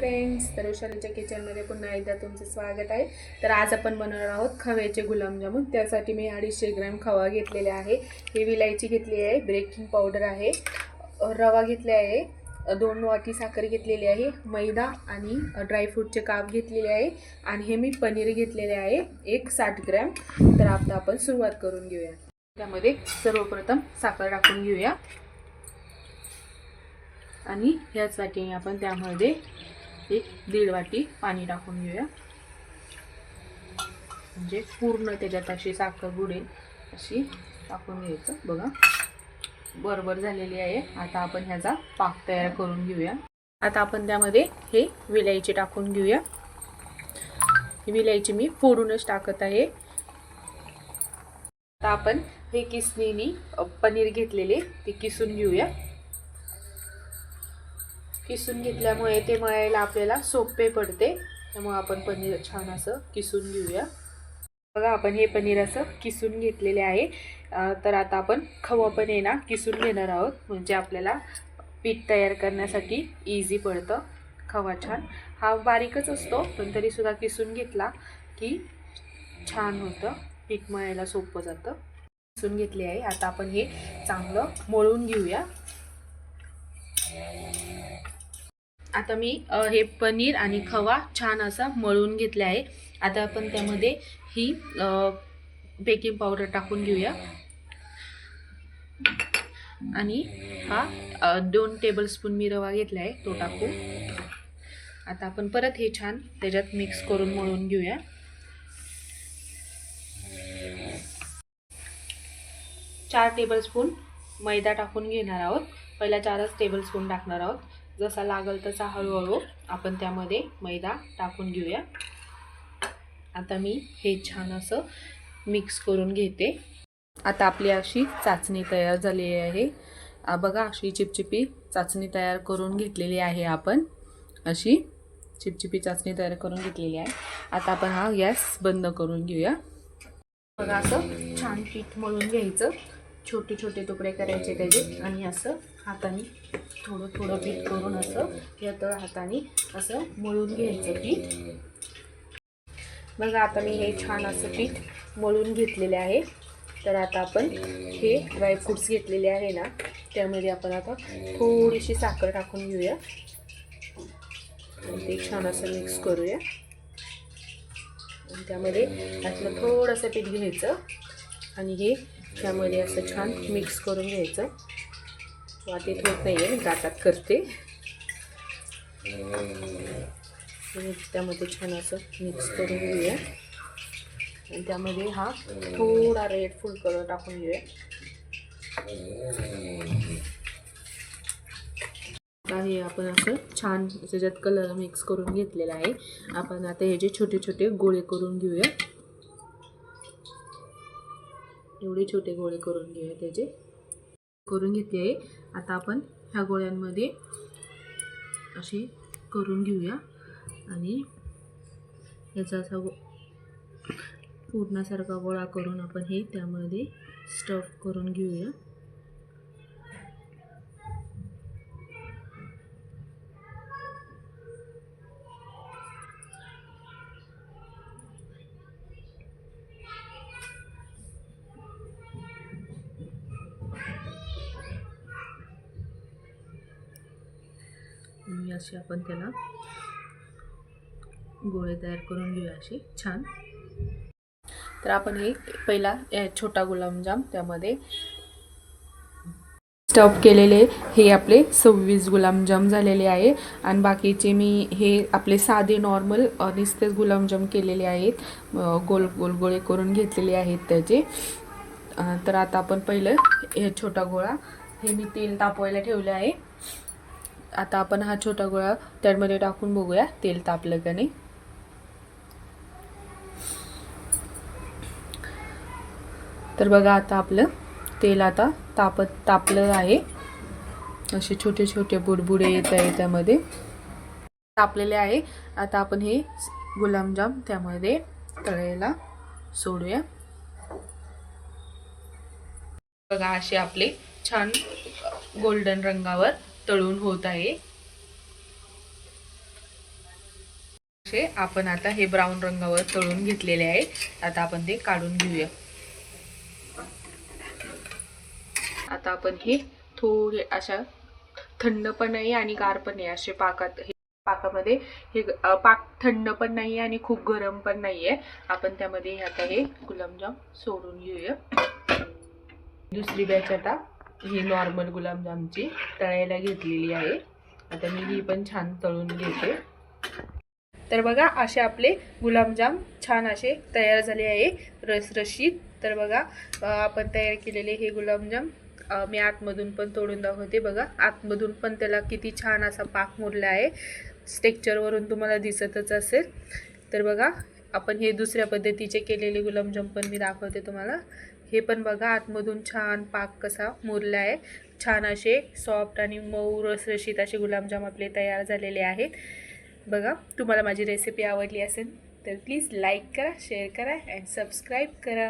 Friends तर वैशालीच्या किचनमध्ये पुन्हा एकदा तुमचं स्वागत आहे. तर आज आपण बनवणार आहोत खव्याचे गुलाबजामुन त्यासाठी मी अडीचशे ग्रॅम खवा घेतलेले आहे. ही विलायची घेतली आहे ब्रेकिंग पावडर आहे रवा घेतले आहे दोन वाटी साखर घेतलेली आहे मैदा आणि ड्रायफ्रूटचे काप घेतलेले आहे. आणि हे मी पनीर घेतलेले आहे एक साठ ग्रॅम. तर आता आपण सुरुवात करून घेऊया. त्यामध्ये सर्वप्रथम साखर टाकून घेऊया. आणि ह्याच वाटीने आपण त्यामध्ये एक दीड वाटी पाणी टाकून घेऊया. म्हणजे पूर्ण त्याच्यात अशी साखर बुडेल अशी टाकून घ्यायचं. बघा बरोबर झालेली आहे. आता आपण ह्याचा पाक तयार करून घेऊया. आता आपण त्यामध्ये हे विलायची टाकून घेऊया. ही विलायची मी फोडूनच टाकत आहे. आता आपण हे किसणीनी पनीर घेतलेले ते किसून घेऊया. किसून घेतल्यामुळे ते मळायला आपल्याला सोपे पडते. त्यामुळे आपण पनीर छान असं किसून घेऊया. बघा आपण हे पनीर असं किसून घेतलेले आहे. तर आता आपण खवा पण आहे ना किसून घेणार आहोत. म्हणजे आपल्याला पीठ तयार करण्यासाठी इझी पडतं. खवा छान. हा बारीकच असतो पण तरीसुद्धा किसून घेतला की छान होतं. पीठ मळायला सोपं जातं. किसून घेतले आहे. आता आपण हे चांगलं मळून घेऊया. आता मी हे पनीर आणि खवा छान असा मळून घेतला आहे. आता आपण त्यामध्ये ही बेकिंग पावडर टाकून घेऊया. आणि हा दोन टेबलस्पून मी रवा घेतला आहे तो टाकू. आता आपण परत हे छान त्याच्यात मिक्स करून मळून घेऊया. चार टेबलस्पून मैदा टाकून घेणार आहोत. पहिला चारच टेबलस्पून टाकणार आहोत. जसा लागल तसा हळूहळू आपण त्यामध्ये मैदा टाकून घेऊया. आता मी हे छान असं मिक्स करून घेते. आता आपली अशी चाचणी तयार झालेली आहे. बघा अशी चिपचिपी चाचणी तयार करून घेतलेली आहे आपण. अशी चिपचिपी चाचणी तयार करून घेतलेली आहे. आता आपण हा गॅस बंद करून घेऊया. बघा असं छान पीठ मळून घ्यायचं. छोटे छोटे तुकडे करायचे त्याचे आणि असं हाताने थोडं थोडं पीठ करून असं या तळ हाताने असं मळून घ्यायचं पीठ. बघा आता मी हे छान असं पीठ मळून घेतलेले आहे. तर आता आपण हे ड्रायफ्रूट्स घेतलेले आहे ना त्यामध्ये आपण आता थोडीशी साखर टाकून घेऊया. आणि ते छान असं मिक्स करूया. आणि त्यामध्ये त्यातलं थोडंसं पीठ घ्यायचं. आणि हे त्यामध्ये असं छान मिक्स करून घ्यायचं. वाटीत होत नाही आहे दातात करते. आणि त्यामध्ये छान असं मिक्स करून घेऊया. आणि त्यामध्ये हा थोडा रेड फुल कलर टाकून घेऊया. आता हे आपण असं छान त्याच्यात कलर मिक्स करून घेतलेला आहे. आपण आता हे जे छोटे छोटे गोळे करून घेऊया. एवढे छोटे गोळे करून घेऊया त्याचे. करून घेतले आहे आता आपण ह्या गोळ्यांमध्ये असे करून घेऊया. आणि याचा असा गो पूर्णासारखा गोळा करून आपण हे त्यामध्ये स्टफ करून घेऊया. आणि असे आपण त्याला. गोळे तयार करून घेऊया असे छान. तर आपण हे पहिला या छोटा गुलाबजाम त्यामध्ये स्टफ केलेले हे आपले सव्वीस गुलाबजाम झालेले आहे. आणि बाकीचे मी हे आपले साधे नॉर्मल नुसतेच गुलाबजाम केलेले आहेत. गोल गोल गोळे करून घेतलेले आहेत त्याचे. तर आता आपण पहिलं हे छोटा गोळा हे मी तेल तापवायला ठेवले आहे. आता आपण हा छोटा गोळा त्यामध्ये टाकून बघूया तेल तापलं का नाही. तर बघा आता आपलं तेल आता तापत तापलं आहे. असे छोटे छोटे बुडबुडे येत आहे त्यामध्ये. तापलेले आहे. आता आपण हे गुलाबजाम त्यामध्ये तळायला सोडूया. बघा असे आपले छान गोल्डन रंगावर तळून होत आहे. असे आपण आता हे ब्राऊन रंगावर तळून घेतलेले आहे. आता आपण ते काढून घेऊया. आता आपण हे थोडे अशा थंड पण नाही आणि गार पण नाही असे पाकात हे पाकामध्ये हे पाक थंड पण नाही आणि खूप गरम पण नाही आहे. आपण त्यामध्ये आता हे गुलाबजाम सोडून घेऊया. दुसरी बॅच आता ही नॉर्मल गुलाबजामची तळायला घेतलेली आहे. आता मी ही पण छान तळून घेते. तर बघा असे आपले गुलाबजाम छान असे तयार झाले आहे. रसरशीत तर बघा आपण तयार केलेले हे गुलाबजाम मी आतमधून पण तोडून दाखवते बघा. आतमधून पण त्याला किती छान असा पाक मुरला आहे. स्टेक्चरवरून तुम्हाला दिसतच असेल. तर बघा आपण हे दुसऱ्या पद्धतीचे केलेले गुलाबजाम पण मी दाखवते तुम्हाला. हे पण बघा आतमधून छान पाक कसा मुरला आहे छान असे सॉफ्ट आणि मऊ रसरशीत असे गुलाबजाम आपले तयार झालेले आहेत. बघा तुम्हाला माझी रेसिपी आवडली असेल तर प्लीज लाईक करा शेअर करा अँड सबस्क्राईब करा.